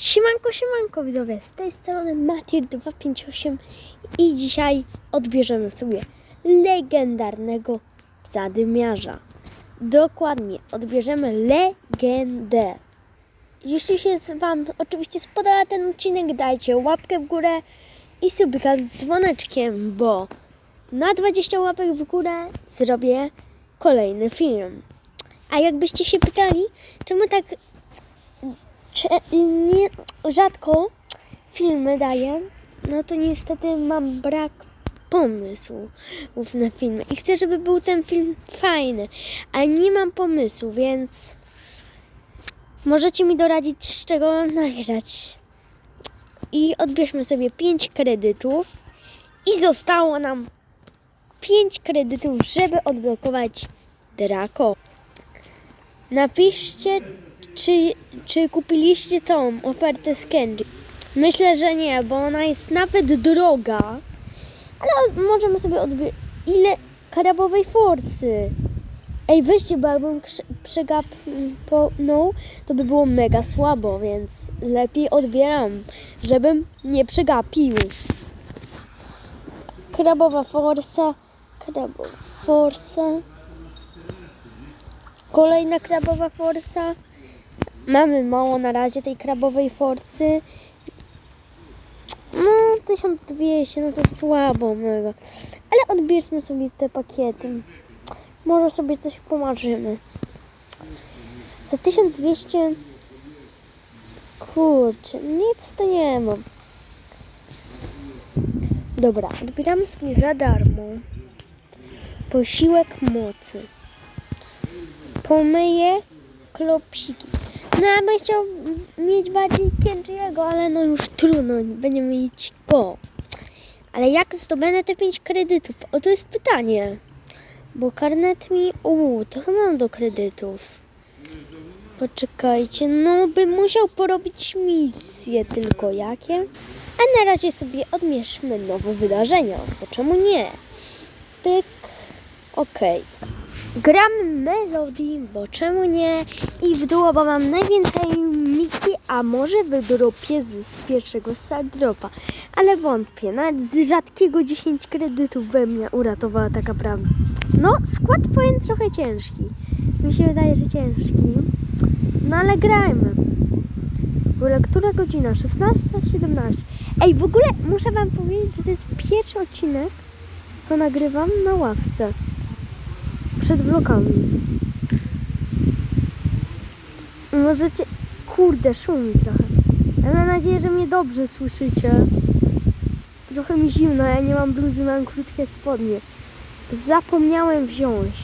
Siemanko, siemanko widzowie, z tej strony Matir258 i dzisiaj odbierzemy sobie legendarnego zadymiarza. Dokładnie, odbierzemy legendę. Jeśli się Wam oczywiście spodoba ten odcinek, dajcie łapkę w górę i subika z dzwoneczkiem, bo na 20 łapek w górę zrobię kolejny film. A jakbyście się pytali, czemu tak nie, rzadko filmy daję, no to niestety mam brak pomysłów na filmy. I chcę, żeby był ten film fajny, ale nie mam pomysłu, więc możecie mi doradzić, z czego mam nagrać. I odbierzmy sobie 5 kredytów. I zostało nam 5 kredytów, żeby odblokować Draco. Napiszcie, czy, czy kupiliście tą ofertę z Kenji. Myślę, że nie, bo ona jest nawet droga. Ale możemy sobie odby... Ile karabowej forsy? Ej, weźcie, bo jakbym przegapnął, to by było mega słabo, więc lepiej odbieram, żebym nie przegapił. Krabowa forsa, krabowa forsa. Kolejna krabowa forsa. Mamy mało na razie tej krabowej forcy. No, 1200, no to słabo mega. Ale odbierzmy sobie te pakiety. Może sobie coś pomarzymy. Za 1200... Kurczę, nic to nie mam. Dobra, odbieramy sobie za darmo. Posiłek mocy. Pomyję klopsiki. No ja bym chciał mieć bardziej Kenji'ego, ale no już trudno, będziemy mieć go. Ale jak zdobędę te 5 kredytów? O to jest pytanie. Bo karnet mi... Uuu, to chyba mam do kredytów. Poczekajcie, no bym musiał porobić misje, tylko jakie? A na razie sobie odmierzmy nowe wydarzenia, bo czemu nie? Pyk, okej. Gram Melody, bo czemu nie? I w duo, bo mam najwięcej misji, a może wydropię z pierwszego stardropa. Ale wątpię, nawet z rzadkiego 10 kredytów we mnie uratowała taka prawda. No, skład powiem trochę ciężki. Mi się wydaje, że ciężki. No ale grajmy. W ogóle która godzina? 16.17. Ej, w ogóle muszę wam powiedzieć, że to jest pierwszy odcinek, co nagrywam na ławce przed blokami. Możecie... Kurde, szumi trochę. Ja mam nadzieję, że mnie dobrze słyszycie. Trochę mi zimno, ja nie mam bluzy, mam krótkie spodnie. Zapomniałem wziąć.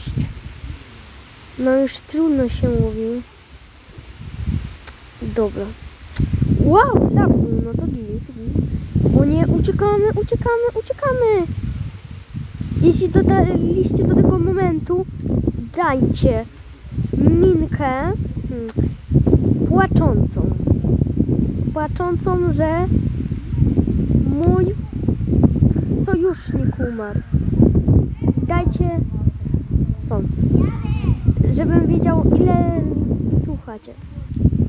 No już trudno się mówi. Dobra. Wow, zapnął, no to git, git. O nie, uciekamy, uciekamy, uciekamy. Jeśli dotarliście do tego momentu, dajcie minkę hmm, płaczącą. Płaczącą, że mój sojusznik umarł. Dajcie to, żebym wiedział ile słuchacie.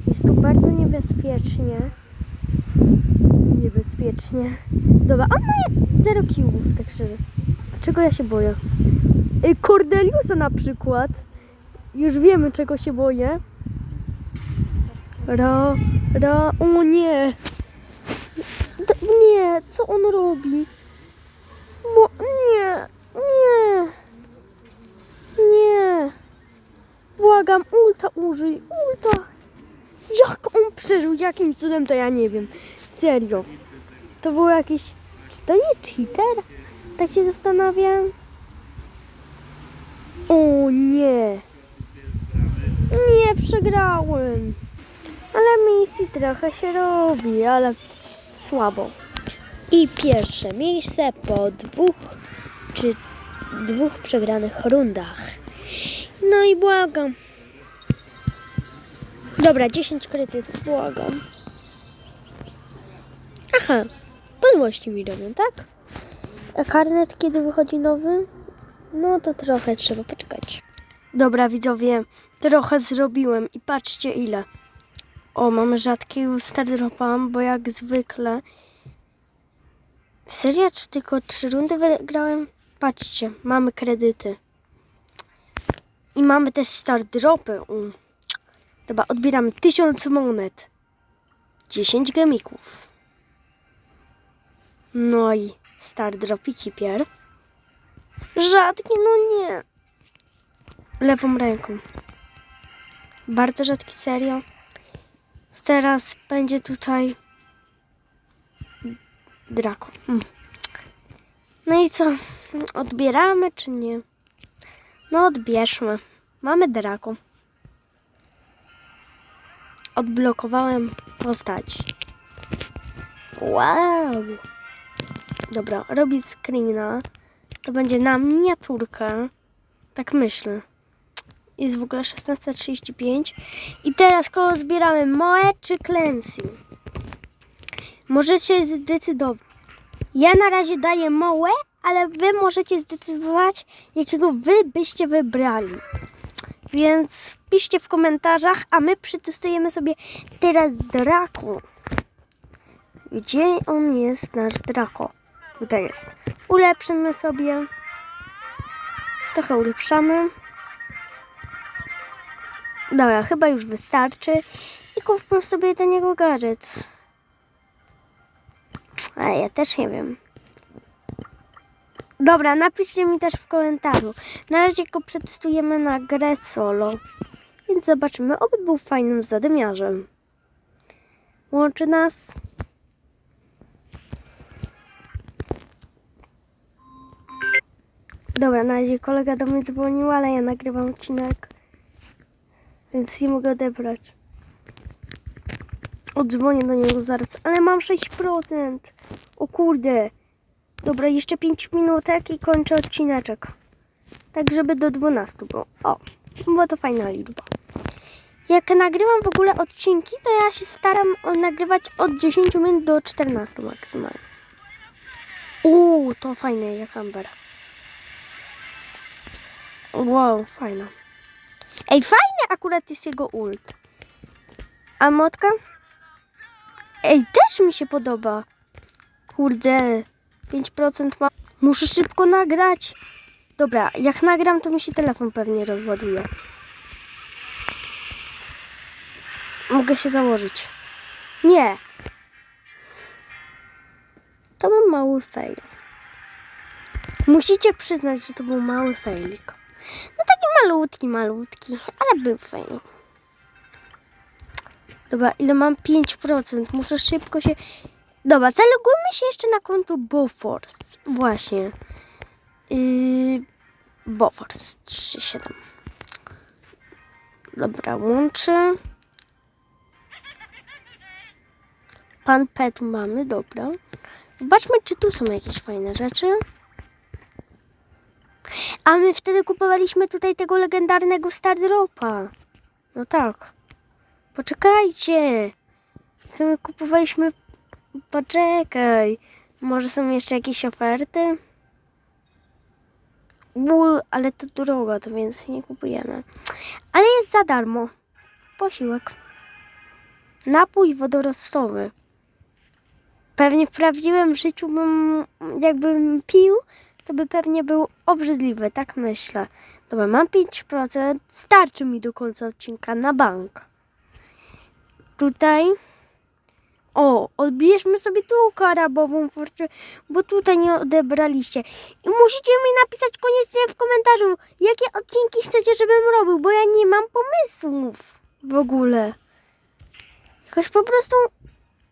Jest tu bardzo niebezpiecznie. Niebezpiecznie. Dobra, on ma zero kiłów, tak szczerze. Czego ja się boję? Ej, Cordeliusa na przykład. Już wiemy, czego się boję. Ra, ra, o nie. D nie, co on robi? Bo, nie, nie. Nie. Błagam, ulta użyj, ulta. Jak on przeżył? Jakim cudem to ja nie wiem. Serio. To było jakieś... Czy to nie cheater? Tak się zastanawiam. O nie. Nie przegrałem. Ale misji trochę się robi, ale słabo. I pierwsze miejsce po dwóch czy dwóch przegranych rundach. No i błagam. Dobra, 10 kredytów, błagam. Aha, po mi robią, tak? A karnet kiedy wychodzi nowy? No to trochę trzeba poczekać. Dobra widzowie, trochę zrobiłem i patrzcie ile. O, mamy rzadkiego Stardropa, bo jak zwykle. Serio, czy tylko trzy rundy wygrałem? Patrzcie, mamy kredyty. I mamy też Stardropy. Um. Dobra, odbieramy 1000 monet. 10 gemików. No i Stardropiki pierw. Rzadki, no nie. Lewą ręką. Bardzo rzadki, serio. Teraz będzie tutaj Draco. Hmm. No i co? Odbieramy czy nie? No odbierzmy. Mamy Draco. Odblokowałem postać. Wow. Dobra, robi screena. To będzie na miniaturkę. Tak myślę. Jest w ogóle 16.35. I teraz koło zbieramy Moe czy Clancy? Możecie zdecydować. Ja na razie daję Moe, ale wy możecie zdecydować, jakiego wy byście wybrali. Więc piszcie w komentarzach, a my przetestujemy sobie teraz Draco. Gdzie on jest, nasz Draco? Tutaj jest. Ulepszymy sobie. Trochę ulepszamy. Dobra, chyba już wystarczy. I kupmy sobie do niego gadżet. Ale ja też nie wiem. Dobra, napiszcie mi też w komentarzu. Na razie go przetestujemy na grę solo. Więc zobaczymy, oby był fajnym zadymiarzem. Łączy nas. Dobra, na razie kolega do mnie dzwonił, ale ja nagrywam odcinek. Więc nie mogę odebrać. Odzwonię do niego zaraz, ale mam 6%. O kurde. Dobra, jeszcze 5 minutek i kończę odcineczek. Tak, żeby do 12 było. O, była to fajna liczba. Jak nagrywam w ogóle odcinki, to ja się staram nagrywać od 10 minut do 14 maksymalnie. Uuu, to fajne jak Amber. Wow, fajna. Ej, fajny akurat jest jego ult. A motka? Ej, też mi się podoba. Kurde, 5% ma. Muszę szybko nagrać. Dobra, jak nagram, to mi się telefon pewnie rozładuje. Mogę się założyć. Nie. To był mały fail. Musicie przyznać, że to był mały failik. No taki malutki, malutki, ale był fail. Dobra, ile mam? 5%. Muszę szybko się... Dobra, zalogujmy się jeszcze na konto Bofors. Właśnie. Yy... Bofors 37. Dobra, łączę. Pan Pet mamy, dobra. Zobaczmy, czy tu są jakieś fajne rzeczy. A my wtedy kupowaliśmy tutaj tego legendarnego Stardropa. No tak. Poczekajcie. To my kupowaliśmy... Poczekaj. Może są jeszcze jakieś oferty? Uuu, ale to drogo, to więc nie kupujemy. Ale jest za darmo. Posiłek. Napój wodorostowy. Pewnie w prawdziwym życiu bym, jakbym pił, to by pewnie był obrzydliwy, tak myślę. Dobra, mam 5%, starczy mi do końca odcinka na bank. Tutaj, o, odbierzmy sobie tu karabową fortę, bo tutaj nie odebraliście. I musicie mi napisać koniecznie w komentarzu, jakie odcinki chcecie, żebym robił, bo ja nie mam pomysłów w ogóle. Jakoś po prostu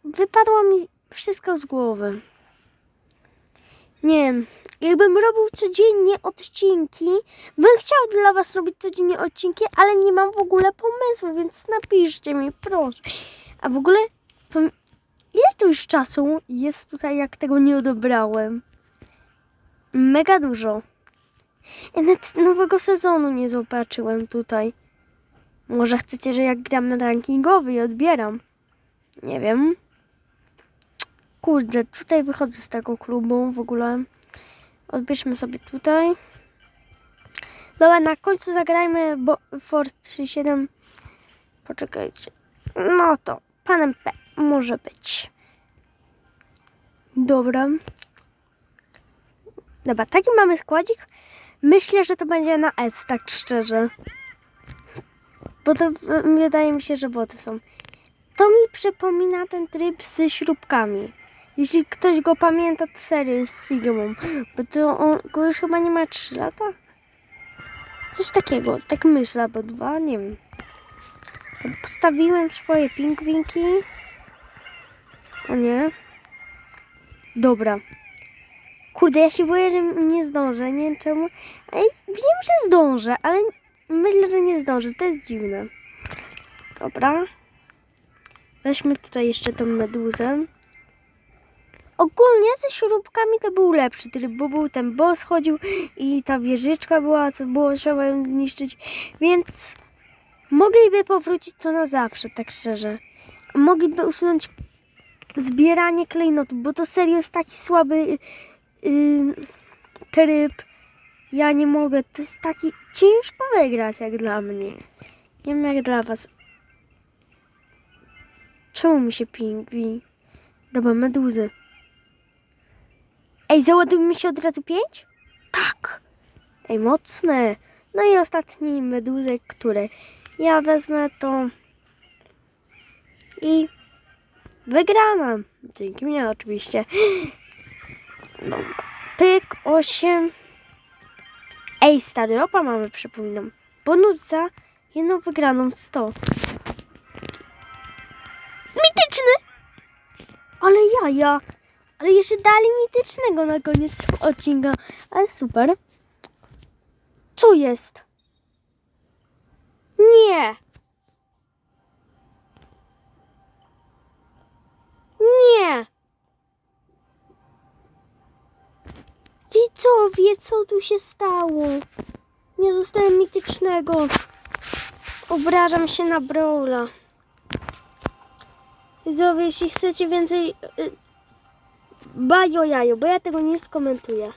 wypadło mi wszystko z głowy. Nie wiem, jakbym robił codziennie odcinki, bym chciał dla Was robić codziennie odcinki, ale nie mam w ogóle pomysłu, więc napiszcie mi, proszę. A w ogóle, ile to już czasu jest tutaj, jak tego nie odebrałem? Mega dużo. Ja nawet nowego sezonu nie zobaczyłem tutaj. Może chcecie, że jak gram na rankingowy i odbieram? Nie wiem. Kurde, tutaj wychodzę z tego klubu w ogóle. Odbierzmy sobie tutaj. Dobra, na końcu zagrajmy bo Fort 37. Poczekajcie. No to panem P może być. Dobra. Dobra, taki mamy składzik. Myślę, że to będzie na S, tak szczerze. Bo to wydaje mi się, że boty są. To mi przypomina ten tryb z śrubkami. Jeśli ktoś go pamięta, to serio jest Sigmą. Bo to on go już chyba nie ma 3 lata. Coś takiego, tak myślę, albo dwa, nie wiem. Postawiłem swoje pingwinki. O nie. Dobra. Kurde, ja się boję, że nie zdążę, nie wiem czemu. Ale wiem, że zdążę, ale myślę, że nie zdążę. To jest dziwne. Dobra. Weźmy tutaj jeszcze tą meduzę. Ogólnie ze śrubkami to był lepszy tryb, bo był ten boss chodził i ta wieżyczka była, co było trzeba ją zniszczyć, więc mogliby powrócić to na zawsze, tak szczerze. Mogliby usunąć zbieranie klejnotów, bo to serio jest taki słaby yy, tryb. Ja nie mogę, to jest taki ciężko wygrać jak dla mnie. Nie wiem jak dla was. Czemu mi się pingwi? Dobra, meduzy. Ej, załadujmy się od razu pięć? Tak. Ej, mocne. No i ostatni meduzek, który ja wezmę to i wygrana. Dzięki mnie oczywiście. Dobra. Pyk, 8. Ej, stary opa mamy, przypominam. Bonus za jedną wygraną 100. Mityczny! Ale jaja! Ale jeszcze dali mitycznego na koniec odcinka. Ale super. Co jest? Nie! Nie! Widzowie, co tu się stało? Nie zostałem mitycznego. Obrażam się na Brawla. Widzowie, jeśli chcecie więcej... y, Bajo jajo, bo ja tego nie skomentuję.